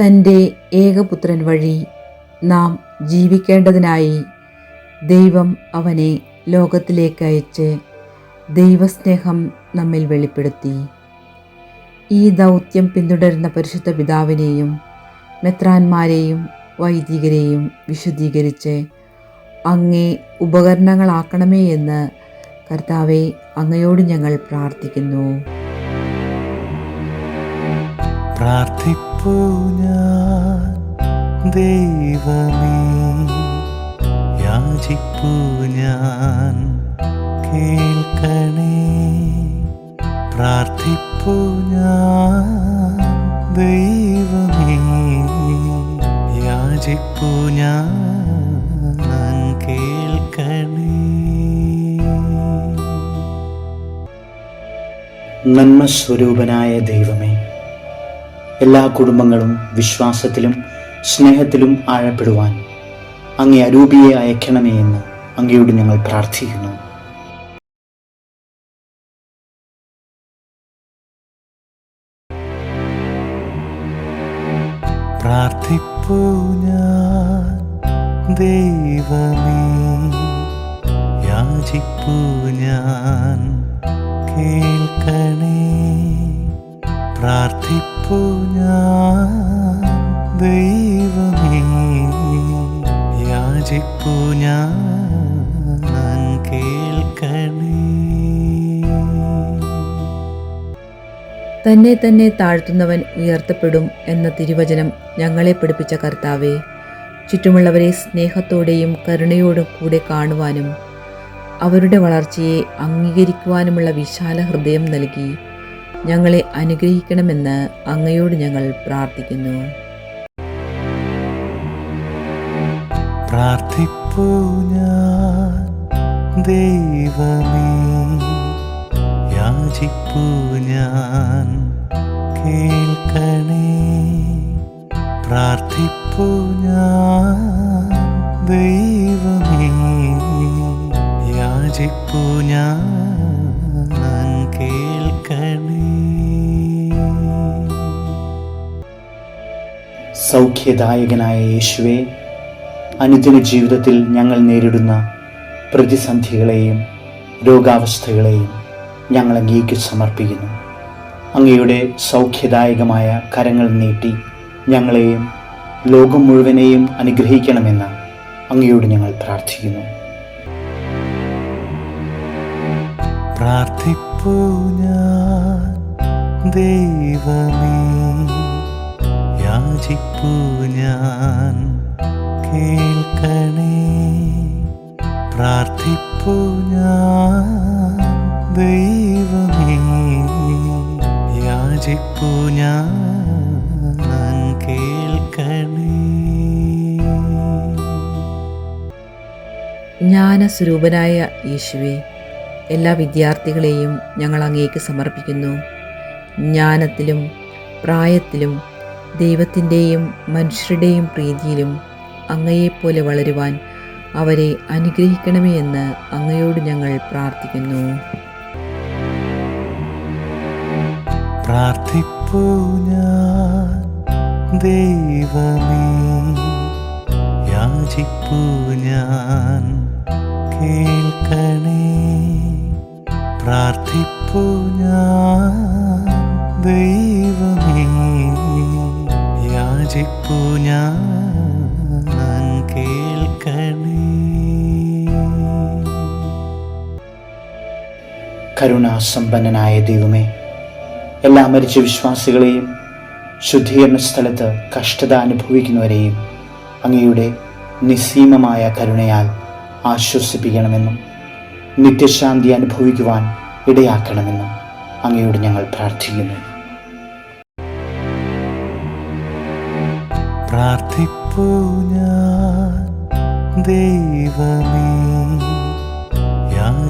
തന്റെ ഏകപുത്രൻ വഴി നാം ജീവിക്കേണ്ടതിനായി ദൈവം അവനെ ലോകത്തിലേക്ക് അയച്ച് ദൈവസ്നേഹം നമ്മിൽ വെളിപ്പെടുത്തി. ഈ ദൗത്യം പിന്തുടരുന്ന പരിശുദ്ധ പിതാവിനെയും മെത്രാന്മാരെയും വൈദികരെയും വിശുദ്ധീകരിച്ച് അങ്ങേ ഉപകരണങ്ങളാക്കണമേ എന്ന് കർത്താവെ അങ്ങയോട് ഞങ്ങൾ പ്രാർത്ഥിക്കുന്നു. പ്രാർത്ഥിപ്പൂ ഞാൻ ദൈവമേ. യാചിപ്പു ഞാൻ കേൾക്കണേ. പ്രാർത്ഥിപ്പു ഞാൻ ദൈവമേ. യാചിപ്പു ഞാൻ കേൾക്കണേ. ദൈവമേ എല്ലാ കുടുംബങ്ങളും വിശ്വാസത്തിലും സ്നേഹത്തിലും ആഴപ്പെടുവാൻ അങ്ങേ അരൂപിയെ അയക്കണമേ എന്ന് അങ്ങയോട് ഞങ്ങൾ പ്രാർത്ഥിക്കുന്നു. ദൈവമേ യാചിപ്പൂ ഞാൻ ദൈവമേ യാചിപ്പു ഞാൻ കേൾക്കണേ. തന്നെ തന്നെ താഴ്ത്തുന്നവൻ ഉയർത്തപ്പെടും എന്ന തിരുവചനം ഞങ്ങളെ പഠിപ്പിച്ച കർത്താവെ ചുറ്റുമുള്ളവരെ സ്നേഹത്തോടെയും കരുണയോടും കൂടെ കാണുവാനും അവരുടെ വളർച്ചയെ അംഗീകരിക്കുവാനുമുള്ള വിശാല ഹൃദയം നൽകി ഞങ്ങളെ അനുഗ്രഹിക്കണമെന്ന് അങ്ങയോട് ഞങ്ങൾ പ്രാർത്ഥിക്കുന്നു. പ്രാർത്ഥിപ്പൂ ഞാൻ. ദൈവമേ യാചിപ്പൂ ഞാൻ. കേൾക്കണേ. പ്രാർത്ഥിപ്പൂ ഞാൻ. ദൈവമേ യാചിപ്പൂ ഞാൻ. സൗഖ്യദായകനായ യേശുവെ അനുദിന ജീവിതത്തിൽ ഞങ്ങൾ നേരിടുന്ന പ്രതിസന്ധികളെയും രോഗാവസ്ഥകളെയും ഞങ്ങൾ അങ്ങേക്ക് സമർപ്പിക്കുന്നു. അങ്ങയുടെ സൗഖ്യദായകമായ കരങ്ങൾ നീട്ടി ഞങ്ങളെയും ലോകം മുഴുവനെയും അനുഗ്രഹിക്കണമെന്ന് അങ്ങയോട് ഞങ്ങൾ പ്രാർത്ഥിക്കുന്നു. ദൈവമേ യാചിപ്പൂ ഞാൻ കേൾക്കണേ. പ്രാർത്ഥിപ്പു ഞാൻ ദൈവമേ. യാചിപ്പു ഞാൻ കേൾക്കണേ. ജ്ഞാനസ്വരൂപനായ യേശുവെ എല്ലാ വിദ്യാർത്ഥികളെയും ഞങ്ങൾ അങ്ങേക്ക് സമർപ്പിക്കുന്നു. ജ്ഞാനത്തിലും പ്രായത്തിലും ദൈവത്തിന്റെയും മനുഷ്യരുടെയും പ്രീതിയിലും അങ്ങയെപ്പോലെ വളരുവാൻ അവരെ അനുഗ്രഹിക്കണമേ എന്ന് അങ്ങയോട് ഞങ്ങൾ പ്രാർത്ഥിക്കുന്നു. പ്രാർത്ഥിപ്പൂ ഞാൻ ദൈവമേ യാചിപ്പൂ ഞാൻ കരുണാസമ്പന്നനായ ദൈവമേ എല്ലാ മരിച്ച വിശ്വാസികളെയും ശുദ്ധീകരണ സ്ഥലത്ത് കഷ്ടത അനുഭവിക്കുന്നവരെയും അങ്ങയുടെ നിസ്സീമമായ കരുണയാൽ ആശ്വസിപ്പിക്കണമെന്നും നിത്യശാന്തി അനുഭവിക്കുവാൻ ഇടയാക്കണമെന്നും അങ്ങയോട് ഞങ്ങൾ പ്രാർത്ഥിക്കുന്നു. പ്രാർത്ഥിപ്പൂ ഞാൻ ദൈവമേ.